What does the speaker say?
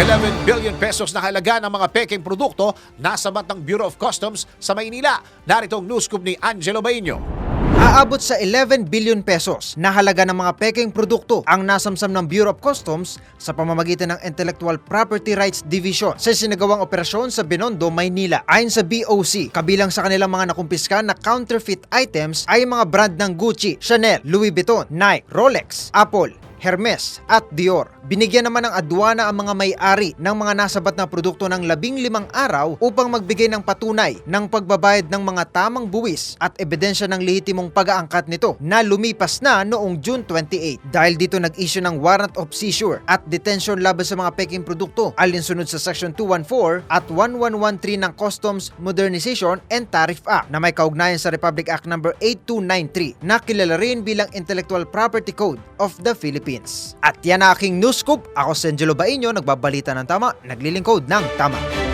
11 billion pesos na halaga ng mga peking produkto nasabat ng Bureau of Customs sa Maynila. Narito ang news scoop ni Angelo Baino. Aabot sa 11 billion pesos na halaga ng mga peking produkto ang nasamsam ng Bureau of Customs sa pamamagitan ng Intellectual Property Rights Division sa sinagawang operasyon sa Binondo, Maynila. Ayon sa BOC, kabilang sa kanilang mga nakumpiska na counterfeit items ay mga brand ng Gucci, Chanel, Louis Vuitton, Nike, Rolex, Apple, Hermes at Dior. Binigyan naman ng adwana ang mga may-ari ng mga nasabat na produkto ng labing limang araw upang magbigay ng patunay ng pagbabayad ng mga tamang buwis at ebidensya ng lehitimong pag-aangkat nito na lumipas na noong June 28. Dahil dito nag-issue ng warrant of seizure at detention laban sa mga peking produkto alinsunod sa Section 214 at 1113 ng Customs Modernization and Tariff Act na may kaugnayan sa Republic Act No. 8293 na kilala rin bilang Intellectual Property Code of the Philippines. At yan ang aking news scoop. Ako si Angelo Baino, nagbabalita ng tama, naglilingkod ng tama.